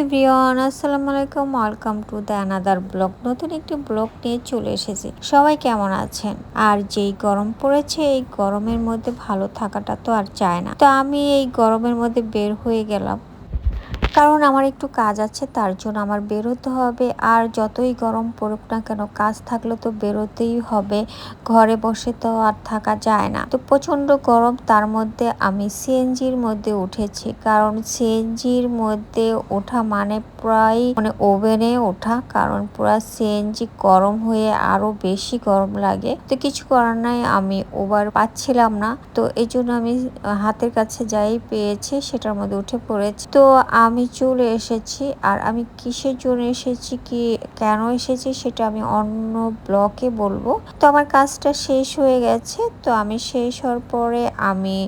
Everyone, আসসালামু আলাইকুম। Welcome to the another blog. নতুন একটি ব্লগ নিয়ে চলে এসেছি। সবাই কেমন আছেন? আর যেই গরম পড়েছে, এই গরমের মধ্যে ভালো থাকাটা তো আর চায় না। তো আমি এই গরমের মধ্যে বের হয়ে গেলাম। কারণ আমার একটু কাজ আছে, তার জন্য আমার বেরোতে হবে। আর যতই গরম পড়ুক না কেন, কাজ থাকলে তো বেরোতেই হবে। ঘরে বসে তো আর থাকা যায় না। তো প্রচণ্ড গরম, তার মধ্যে আমি সিএনজির মধ্যে উঠেছি। কারণ সিএনজির মধ্যে ওঠা মানে প্রায় মানে ওভেনে ওঠা, কারণ পুরো সিএনজি গরম হয়ে আরও বেশি গরম লাগে। তো কিছু করার নাই, আমি ওভার পাচ্ছিলাম না। তো এই জন্য আমি হাতের কাছে যাই পেয়েছি, সেটার মধ্যে উঠে পড়েছি। তো আমি চলে এসেছি, আর আমি কিসের জন্য এসেছি, কি কেন এসেছি, সেটা আমি অন্য ব্লকে বলব। তো আমার কাজটা শেষ হয়ে গেছে, তো আমি শেষ হওয়ার পরে আমি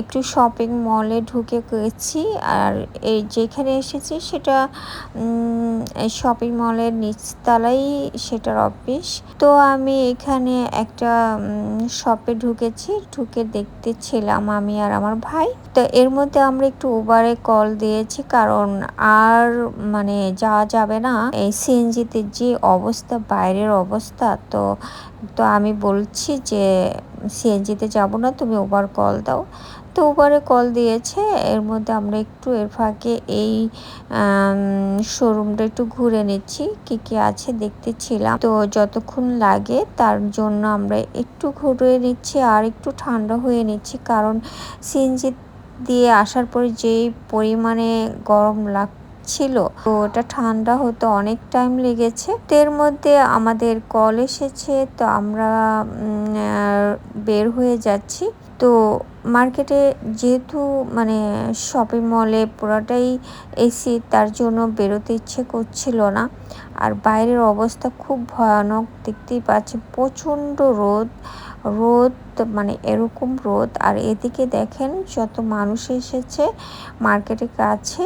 একটু শপিং মলে ঢুকে গেছি, আর এই যেখানে এসেছি, সেটা শপিং মলের নিচতলাই সেটার অফিস তো আমি এখানে একটা শপে ঢুকেছি, ঢুকে দেখতেছিলাম আমি আর আমার ভাই। তো এর মধ্যে আমরা একটু উবারে কল দিয়েছি, কারণ আর মানে যাওয়া যাবে না। এই সিএনজিতে যে অবস্থা, বাইরের অবস্থা, তো তো আমি বলছি যে সিএনজিতে যাব না, তুমি উবার কল দাও। তো উবারে কল দিয়েছে, এর মধ্যে আমরা একটু এর ফাঁকে এই শোরুমটা একটু ঘুরে নিচ্ছি, কি কি আছে দেখতেছিলাম তো যতক্ষণ লাগে তার জন্য আমরা একটু ঘুরে নিচ্ছি আর একটু ঠান্ডা হয়ে নিচ্ছি, কারণ সিএনজি দিয়ে আসার পরে যেই পরিমাণে গরম লাগ ছিল তো ওটা ঠান্ডা হতে অনেক টাইম লেগেছে। এর মধ্যে আমাদের কল এসেছে, তো আমরা বের হয়ে যাচ্ছি। তো মার্কেটে যেহেতু মানে শপিং মলে পুরোটাই এসি তার জন্য বেরোতে ইচ্ছে করছিল না। আর বাইরের অবস্থা খুব ভয়ানক, দেখতেই পাচ্ছি প্রচণ্ড রোদ রোদ মানে এরকম রোদ। আর এদিকে দেখেন যত মানুষ এসেছে মার্কেটের কাছে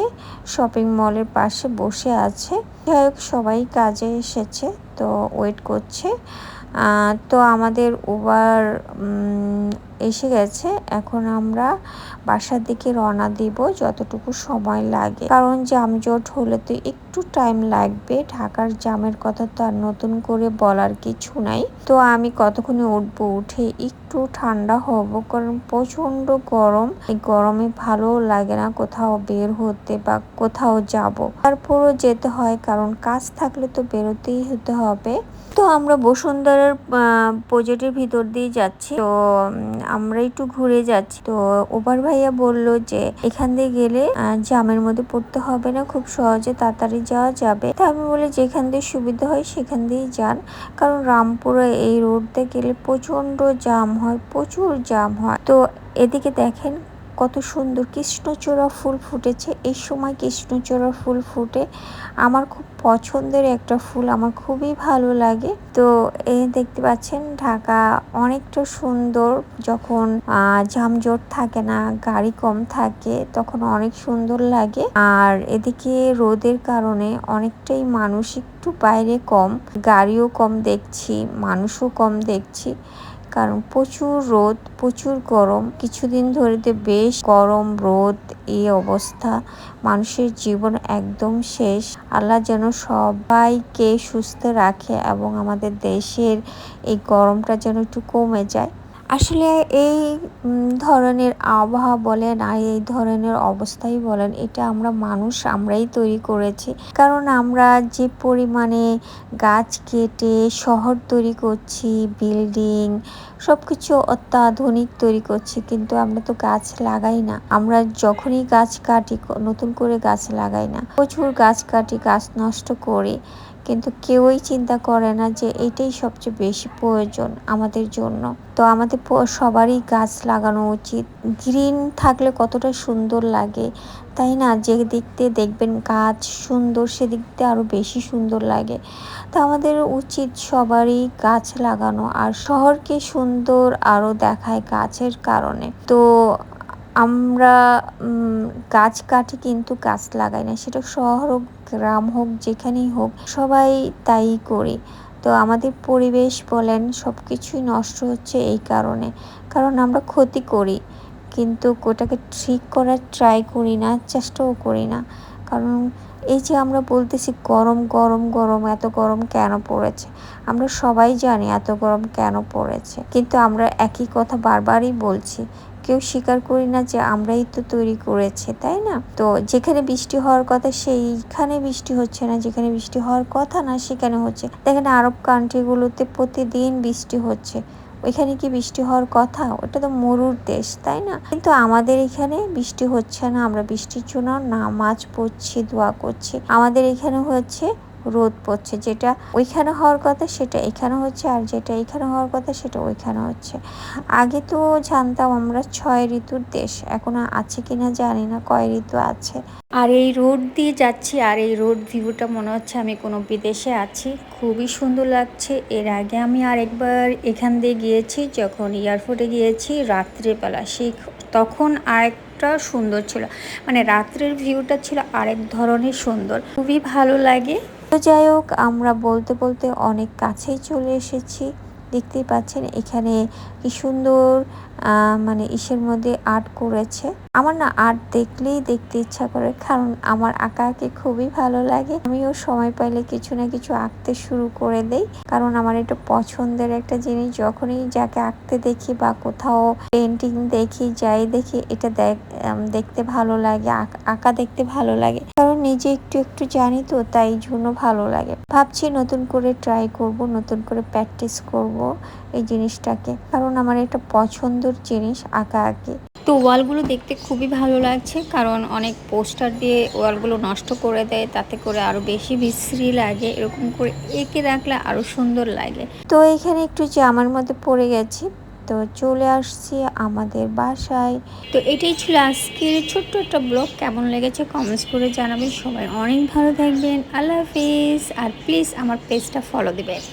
শপিং মলের পাশে বসে আছে। যাই হোক, সবাই কাজে এসেছে, তো ওয়েট করছে। তো আমাদের উবার এসে গেছে। এখন আমরা বাসার দিকে রওনা দিব যতটুকু সময় লাগে। কারণ জামজট হলে তো একটু টাইম লাগবে। ঢাকার জামের কথা তো আর নতুন করে বলার কিছু নাই। তো আমি কতক্ষণে উঠবো? উঠে একটু ঠান্ডা হব। কারণ প্রচণ্ড গরম। এই গরমে ভালো লাগে না কোথাও বের হতে বা কোথাও যাব। তারপরও যেতে হয়, কারণ কাজ থাকলে তো বেরোতেই হতে হবে। তো আমরা বসুন্ধরার প্রজেক্টের ভিতর দিয়ে যাচ্ছি। তো আমরা একটু ঘুরে যাচ্ছি। তো ওবার ভাইয়া বলল যে, এখান দিয়ে গেলে জামের মধ্যে পড়তে হবে না, খুব সহজে তাড়াতাড়ি যাওয়া যাবে। তা আমি বলি, যেখান দিয়ে সুবিধা হয় সেখান দিয়েই যান। কারণ রামপুরে এই রোড দিয়ে গেলে প্রচণ্ড জাম হয়, প্রচুর জাম হয়। তো এদিকে দেখেন কত সুন্দর কৃষ্ণচূড়া ফুল ফুটেছে। এই সময় কৃষ্ণচূড়া ফুল ফুটে আমার খুব পছন্দের একটা ফুল, আমার খুবই ভালো লাগে। তো এ দেখতে পাচ্ছেন, ঢাকা অনেকটা সুন্দর, যখন জামজট থাকে না, গাড়ি কম থাকে, তখন অনেক সুন্দর লাগে। আর এদিকে রোদের কারণে অনেকটাই মানুষ একটু বাইরে কম, গাড়িও কম দেখছি, মানুষও কম দেখছি। কারণ প্রচুর রোদ, প্রচুর গরম। কিছুদিন ধরে বেশ গরম, রোদ, এই অবস্থা। মানুষের জীবন একদম শেষ। আল্লাহ যেন সবাইকে সুস্থ রাখে এবং আমাদের দেশের এই গরমটা যেন একটু কমে যায়। আসলে এই ধরনের আবহাওয়া বলেন আর এই ধরনের অবস্থাই বলেন, এটা আমরা মানুষ আমরাই তৈরি করেছি। কারণ আমরা যে পরিমাণে গাছ কেটে শহর তৈরি করছি, বিল্ডিং সব কিছু অত্যাধুনিক তৈরি করছি, কিন্তু আমরা তো গাছ লাগাই না। আমরা যখনই গাছ কাটি, নতুন করে গাছ লাগাই না। প্রচুর গাছ কাটি, গাছ নষ্ট করি। কিন্তু কেউই চিন্তা করে না যে এটাই সবচেয়ে বেশি প্রয়োজন আমাদের জন্য। তো আমাদের সবারই গাছ লাগানো উচিত। গ্রিন থাকলে কতটা সুন্দর লাগে, তাই না? যে দেখতে দেখবেন গাছ সুন্দর সেদিকতে আরও বেশি সুন্দর লাগে। তো আমাদের উচিত সবারই গাছ লাগানো, আর শহরকে সুন্দর আরও দেখায় গাছের কারণে। তো আমরা গাছ কাটি কিন্তু গাছ লাগাই না। সেটা শহর হোক, গ্রাম হোক, যেখানেই হোক, সবাই তাই করি। তো আমাদের পরিবেশ বলেন সব কিছুই নষ্ট হচ্ছে এই কারণে। কারণ আমরা ক্ষতি করি, কিন্তু ওটাকে ঠিক করার ট্রাই করি না, চেষ্টাও করি না। কারণ এই যে আমরা বলতেছি, গরম গরম গরম, এত গরম কেন পড়েছে? আমরা সবাই জানি এত গরম কেন পড়েছে। কিন্তু আমরা একই কথা বারবারই বলছি কেউ স্বীকার করি না যে আমরাই তো তৈরি করেছে, তাই না? তো যেখানে বৃষ্টি হওয়ার কথা সেইখানে বৃষ্টি হচ্ছে না, যেখানে বৃষ্টি হওয়ার কথা না সেখানে হচ্ছে। দেখেন আরব কান্ট্রিগুলোতে প্রতিদিন বৃষ্টি হচ্ছে। ওইখানে কি বৃষ্টি হওয়ার কথা? ওটা তো মরুর দেশ, তাই না? কিন্তু আমাদের এখানে বৃষ্টি হচ্ছে না, আমরা বৃষ্টির জন্য নামাজ পড়ছি, দোয়া করছি। আমাদের এখানে হচ্ছে রোদ পড়ছে, যেটা ওইখানে হওয়ার কথা, সেটা এখানে হচ্ছে, আর যেটা এখানে হওয়ার কথা, সেটা ওইখানে হচ্ছে। আগে তো জানতাম আমরা ছয় ঋতুর দেশ, এখন আছে কিনা জানি না, কয় ঋতু আছে। আর এই রোড দিয়ে যাচ্ছি, আর এই রোড ভিউটা মনে হচ্ছে আমি কোনো বিদেশে আছি। খুবই সুন্দর লাগছে, এর আগে আমি আরেকবার এখান দিয়ে গিয়েছি, যখন এয়ারপোর্টে গিয়েছি, রাত্রেবেলা, সেই তখন আরেকটা সুন্দর ছিল। মানে রাত্রের ভিউটা ছিল আরেক ধরনের সুন্দর। খুবই ভালো লাগে তো যাই হোক, আমরা বলতে বলতে অনেক কাছেই চলে এসেছি। দেখতেই পাচ্ছেন এখানে কি সুন্দর মানে ইসের মধ্যে আর্ট করেছে। আমার না আর্ট দেখলেই দেখতে ইচ্ছা করে, কারণ আমার আঁকা আঁকি খুবই ভালো লাগে। আমিও সময় পাইলে কিছু না কিছু আঁকতে শুরু করে দেই। কারণ আমার এটা পছন্দের একটা জিনিস, যখনই যাকে আঁকতে দেখি বা কোথাও পেন্টিং দেখি, যাই দেখি, এটা দেখতে ভালো লাগে, আঁকা দেখতে ভালো লাগে। কারণ নিজে একটু একটু জানি তো, তাই জন্য ভালো লাগে। ভাবছি নতুন করে ট্রাই করব, নতুন করে প্র্যাকটিস করব এই জিনিসটাকে। কারণ আমার এটা পছন্দের জিনিস আঁকা আঁকি। তো ওয়ালগুলো দেখতে খুবই ভালো লাগছে, কারণ অনেক পোস্টার দিয়ে ওয়ালগুলো নষ্ট করে দেয়, তাতে করে আরও বেশি বিশ্রী লাগে, এরকম করে এঁকে রাখলে আরও সুন্দর লাগে। তো এখানে একটু জামার মধ্যে পড়ে গেছি, তো চলে আসছি আমাদের বাসায়। তো এটাই ছিল আজকের ছোট্ট একটা ব্লগ, কেমন লেগেছে কমেন্টস করে জানাবেন। সবাই অনেক ভালো থাকবেন, আল্লাহ হাফিজ, আর প্লিজ আমার পেজটা ফলো দেবেন।